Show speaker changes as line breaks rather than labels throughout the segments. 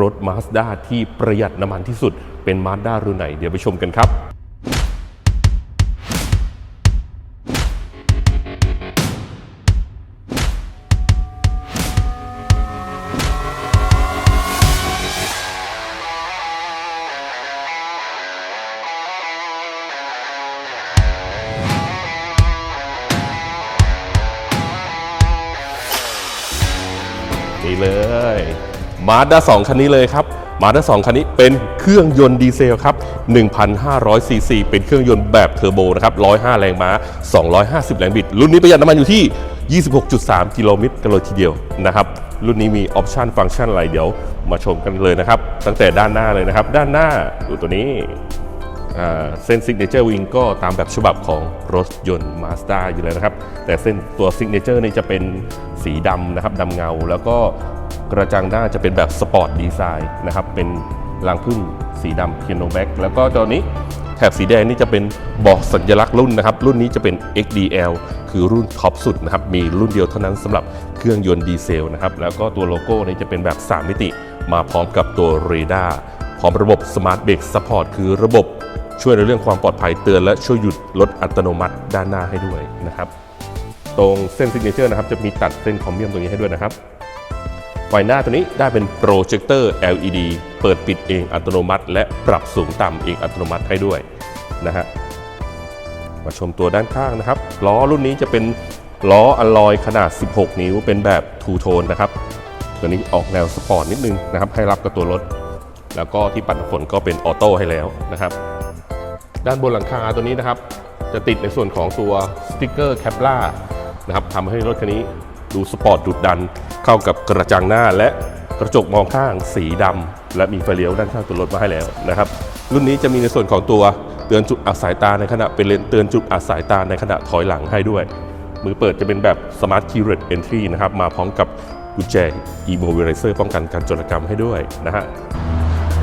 รถ Mazda ที่ประหยัดน้ำมันที่สุดเป็น Mazda รุ่นไหน เดี๋ยวไปชมกันครับนี่เลย มาด้า2คันนี้เลยครับมาด้า2คันนี้เป็นเครื่องยนต์ดีเซลครับ1,500ซีซีเป็นเครื่องยนต์แบบเทอร์โบนะครับ105 แรงม้า 250 แรงบิด รุ่นนี้ประหยัดน้ำมันอยู่ที่ 26.3 กิโลเมตรกันเลยทีเดียวนะครับรุ่นนี้มีออปชันฟังก์ชันอะไรเดี๋ยวมาชมกันเลยนะครับ ตั้งแต่ด้านหน้าเลยนะครับ ด้านหน้าดูตัวนี้เส้น Signature Wing ก็ตามแบบฉบับของรถยนต์ Mazda อยู่แล้วนะครับ แต่เส้นตัว Signature นี่จะเป็นสีดำนะครับดำเงา แล้วก็ กระจังหน้าจะเป็นแบบสปอร์ตดีไซน์นะครับเป็นรางพึ่งสีดำเพียโนแบ็กแล้วก็ตัวนี้แถบสีแดงนี่จะเป็นบอกสัญลักษณ์รุ่นนะครับ รุ่นนี้จะเป็น XDL คือรุ่นท็อปสุดนะครับ มีรุ่นเดียวเท่านั้นสำหรับเครื่องยนต์ดีเซลนะครับ แล้วก็ตัวโลโก้นี่จะเป็นแบบ 3 มิติ มาพร้อมกับตัวเรดาร์พร้อมระบบ Smart Brake Support คือระบบช่วยในเรื่องความปลอดภัยเตือนและช่วยหยุดรถอัตโนมัติด้านหน้าให้ด้วยนะครับ ตรงเส้นซิกเนเจอร์นะครับจะมีตัดเส้นคอมเมียมตรงนี้ให้ด้วยนะครับ ไฟหน้าตัวนี้ได้เป็นโปรเจคเตอร์ LED เปิดปิดเองอัตโนมัติ และปรับสูงต่ำเองอัตโนมัติให้ด้วยนะฮะมาชมตัวด้านข้างนะครับ ล้อรุ่นนี้จะเป็นล้ออลลอยขนาด 16 นิ้วเป็นแบบทูโทนนะครับ ตัวนี้ออกแนวสปอร์ตนิดนึงนะครับ ให้รับกับตัวรถ แล้วก็ที่ปัดน้ำฝนก็เป็นออโต้ให้แล้วนะครับ ด้านบนหลังคาตัวนี้นะครับ จะติดในส่วนของตัวสติกเกอร์แคปล่านะครับทำให้รถคันนี้ดูสปอร์ตดุดัน เข้ากับกระจังหน้าและกระจกมองข้างสีดำและมีไฟเลี้ยวด้านข้างตัวรถมาให้แล้วนะครับ รุ่นนี้จะมีในส่วนของตัวเตือนจุดอับสายตาในขณะเป็นเลนเตือนจุดอับสายตาในขณะถอยหลังให้ด้วย มือเปิดจะเป็นแบบ Smart Keyless Entry นะครับมาพร้อมกับกุญแจ Immobilizer ป้องกันการโจรกรรมให้ด้วยนะฮะ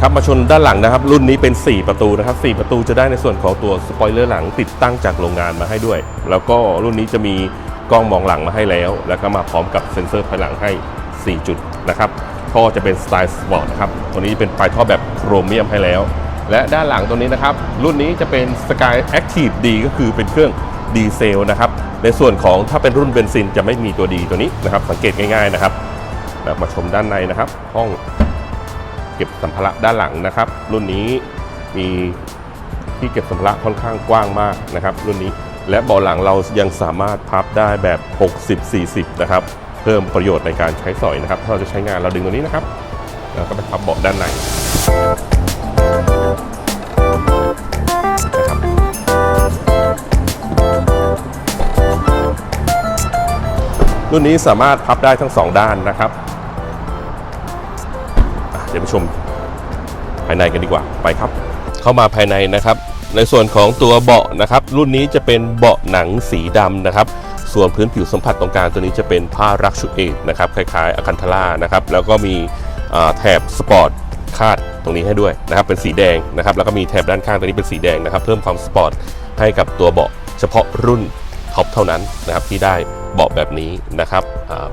ครับมาชนด้านหลังนะครับ รุ่นนี้เป็น 4 ประตูนะครับ 4 ประตูจะได้ในส่วนของตัวสปอยเลอร์หลังติดตั้งจากโรงงานมาให้ด้วย แล้วก็รุ่นนี้จะมี กล้องมองหลังมาให้แล้ว แล้วก็มาพร้อมกับเซ็นเซอร์ภายหลังให้ 4 จุดนะครับท่อจะเป็นสไตล์สปอร์ตนะครับตัวนี้เป็นปลายท่อแบบโครเมียมให้แล้ว และด้านหลังตัวนี้นะครับ รุ่นนี้จะเป็น Sky Active D ก็คือเป็นเครื่องดีเซลนะครับ ในส่วนของถ้าเป็นรุ่นเบนซินจะไม่มีตัวดีตัวนี้นะครับ สังเกตง่ายๆนะครับแล้วมาชมด้านในนะครับ ห้องเก็บสัมภาระด้านหลังนะครับ รุ่นนี้มีที่เก็บสัมภาระค่อนข้างกว้างมากนะครับ รุ่นนี้ และเบาะหลังเรายังสามารถพับได้แบบ 60-40 นะครับ เพิ่มประโยชน์ในการใช้สอยนะครับ ถ้าเราจะใช้งานเราดึงตัวนี้นะครับ แล้วก็ไปพับเบาะด้านในนะครับรุ่นนี้สามารถพับได้ทั้งสองด้านนะครับ เดี๋ยวไปชมภายในกันดีกว่าไปครับ เข้ามาภายในนะครับ ในส่วนของตัวเบาะนะครับ รุ่นนี้จะเป็นเบาะหนังสีดำนะครับ ส่วนพื้นผิวสัมผัสตรงกลางตัวนี้จะเป็นผ้ารักชุดเอกนะครับคล้ายๆอคันทล่านะครับ แล้วก็มีแถบสปอร์ตคาดตรงนี้ให้ด้วยนะครับ เป็นสีแดงนะครับ แล้วก็มีแถบด้านข้างตัวนี้เป็นสีแดงนะครับ เพิ่มความสปอร์ตให้กับตัวเบาะเฉพาะรุ่นท็อปเท่านั้นนะครับที่ได้เบาะแบบนี้นะครับ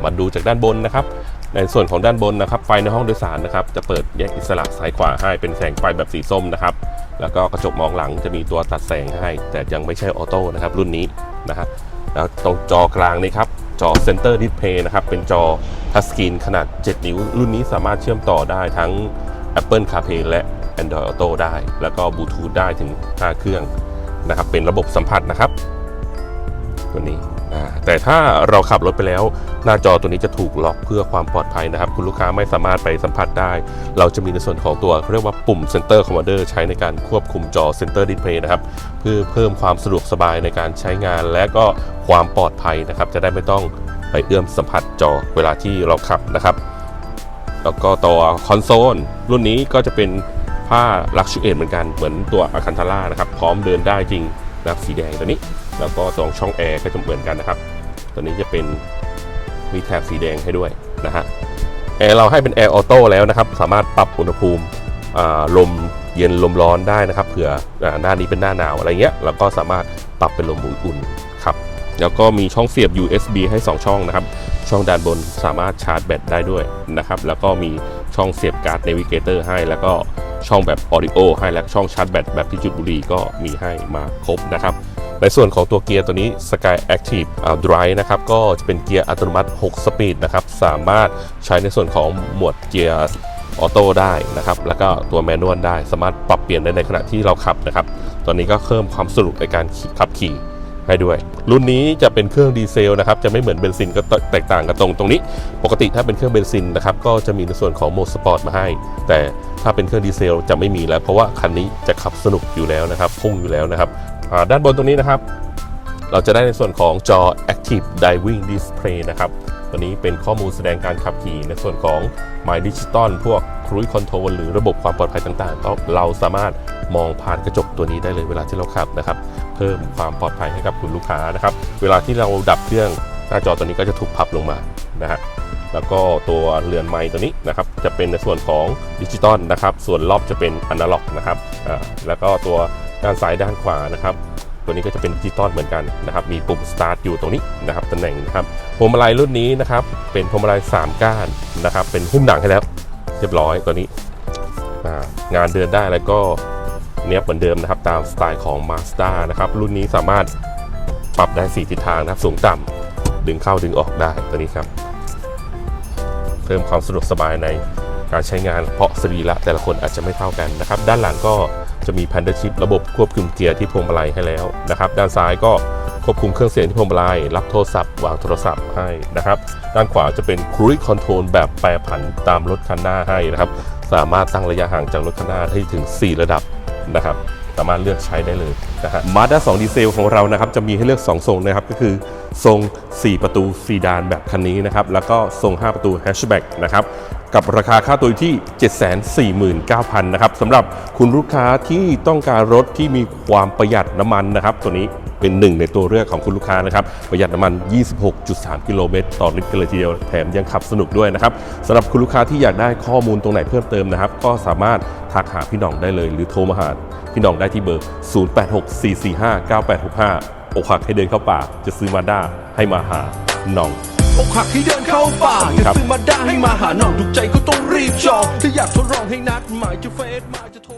มาดูจากด้านบนนะครับ ในส่วนของด้านบนนะครับ ไฟในห้องโดยสารนะครับ จะเปิดแยกอิสระซ้ายขวาให้เป็นแสงไฟแบบสีส้มนะครับ แล้วก็กระจกมองหลังจะมีตัวตัดแสงให้ แต่ยังไม่ใช่ออโต้นะครับรุ่นนี้นะฮะแล้วตรงจอกลางนี้ครับจอ Center Display นะครับเป็นจอทัชสกรีนขนาด 7 นิ้ว รุ่นนี้สามารถเชื่อมต่อได้ทั้ง Apple CarPlay และ Android Auto ได้ แล้วก็บลูทูธได้ถึง 5 เครื่องนะครับเป็นระบบสัมผัสนะครับ ตัวนี้ แต่ถ้าเราขับรถไปแล้ว หน้าจอตัวนี้จะถูกล็อกเพื่อความปลอดภัยนะครับ คุณลูกค้าไม่สามารถไปสัมผัสได้ เราจะมีในส่วนของตัวเขาเรียกว่าปุ่ม Center Commander ใช้ในการควบคุมจอ Center Display นะครับ เพื่อเพิ่มความสะดวกสบายในการใช้งานและก็ความปลอดภัยนะครับ จะได้ไม่ต้องไปเอื้อมสัมผัสจอเวลาที่เราขับนะครับ แล้วก็ตัวคอนโซลรุ่นนี้ก็จะเป็นผ้าลักชูเอทเหมือนกันเหมือนตัวอาคันทาร่านะครับ พร้อมเดินได้จริงนะครับสีแดงตัวนี้ แล้วก็ตรงช่องแอร์ก็จะเหมือนกันนะครับ ตัวนี้จะเป็นมีแถบสีแดงให้ด้วยนะฮะแอร์เราให้เป็นแอร์ออโต้แล้วนะครับ สามารถปรับอุณหภูมิลมเย็นลมร้อนได้นะครับเผื่ออหน้านี้เป็นหน้าหนาวอะไรเงี้ยเราก็สามารถปรับเป็นลมอุ่นๆครับแล้วก็มีช่องเสียบ USB ให้ 2 ช่องนะครับ ช่องด้านบนสามารถชาร์จแบตได้ด้วยนะครับ แล้วก็มีช่องเสียบการ์ด Navigator ให้ แล้วก็ช่องแบบ Audio ให้ และช่องชาร์จแบตแบบที่จุดบุรีก็มีให้มาครบนะครับ ในส่วนของตัวเกียร์ตัวนี้ Sky Active Drive นะครับก็จะเป็นเกียร์อัตโนมัติ 6 สปีดนะครับสามารถใช้ในส่วนของหมวดเกียร์ออโต้ได้นะครับแล้วก็ตัวแมนนวลได้สามารถปรับเปลี่ยนได้ในขณะที่เราขับนะครับตอนนี้ก็เพิ่มความสนุกในการขับขี่ให้ด้วย รุ่นนี้จะเป็นเครื่องดีเซลนะครับจะไม่เหมือนเบนซินก็แตกต่างกันตรงตรงนี้ ปกติถ้าเป็นเครื่องเบนซินนะครับก็จะมีในส่วนของโหมดสปอร์ตมาให้ แต่ถ้าเป็นเครื่องดีเซลจะไม่มีแล้ว เพราะว่าคันนี้จะขับสนุกอยู่แล้วนะครับพุ่งอยู่แล้วนะครับ ด้านบนตรงนี้นะครับ เราจะได้ในส่วนของจอ Active Diving Display นะครับตัวนี้เป็นข้อมูลแสดงการขับขี่ในส่วนของ My Digital พวก Cruise Control หรือระบบความปลอดภัยต่างๆก็เราสามารถมองผ่านกระจกตัวนี้ได้เลยเวลาที่เราขับนะครับ เพิ่มความปลอดภัยให้กับคุณลูกค้านะครับ เวลาที่เราดับเครื่องหน้าจอตัวนี้ก็จะถูกพับลงมานะฮะแล้วก็ตัวเรือนไม้ตัวนี้นะครับจะเป็นในส่วนของดิจิตอลนะครับ ส่วนรอบจะเป็นอนาล็อกนะครับแล้วก็ตัว ด้านซ้ายด้านขวานะครับ ตัวนี้ก็จะเป็นดิจิตอลเหมือนกันนะครับ มีปุ่ม start อยู่ตรงนี้นะครับตำแหน่งนะครับพวงมาลัยรุ่นนี้นะครับ เป็นพวงมาลัย3ก้านนะครับ เป็นหุ้มหนังให้แล้ว เรียบร้อยตัวนี้งานเดินได้แล้วก็เนี้ยเหมือนเดิมนะครับตามสไตล์ของ Mazda นะครับรุ่นนี้สามารถปรับได้ 4 ทิศทางนะครับสูงต่ำดึงเข้าดึงออกได้ตัวนี้ครับ เพิ่มความสะดวกสบายในการใช้งานเพราะสรีระแต่ละคนอาจจะไม่เท่ากันนะครับ ด้านหลังก็ จะมี Panda Chip ระบบควบคุมเกียร์ที่พวงมาลัยให้แล้วนะครับด้านซ้ายก็ควบคุมเครื่องเสียงที่พวงมาลัยรับโทรศัพท์วางโทรศัพท์ให้นะครับด้านขวาจะเป็น Cruise Control แบบแปรผันตามรถคันหน้าให้นะครับสามารถตั้งระยะห่างจากรถคันหน้าได้ถึง 4 ระดับนะครับสามารถเลือกใช้ได้เลยนะฮะมาด้า2ดีเซลของเรานะครับจะมีให้เลือก 2 ทรงนะครับก็คือทรง 4 ประตูซีดานแบบคันนี้นะครับแล้วก็ทรง 5 ประตูแฮชแบ็กนะครับ กับราคาค่าตัวที่ 749,000นะครับสำหรับคุณลูกค้าที่ต้องการรถที่มีความประหยัดน้ำมันนะครับ ตัวนี้เป็นหนึ่งในตัวเลือกของคุณลูกค้านะครับ ประหยัดน้ำมัน 26.3 กิโลเมตรต่อลิตรกันเลยทีเดียวแถมยังขับสนุกด้วยนะครับสำหรับคุณลูกค้าที่อยากได้ข้อมูลตรงไหนเพิ่มเติมนะครับ ก็สามารถทักหาพี่หน่องได้เลย หรือโทรมาหาพี่หน่องได้ที่เบอร์ 0864459865อกหักให้เดินเข้าป่าจะซื้อมาด้าให้มาหาหน่อง
อกหักให้เดินเข้าป่าอย่าซื้อมาได้ให้มาหาหน่องถูกใจก็ต้องรีบจองถ้าอยากทดลองให้นัดหมายจะเฟซมาจะโทร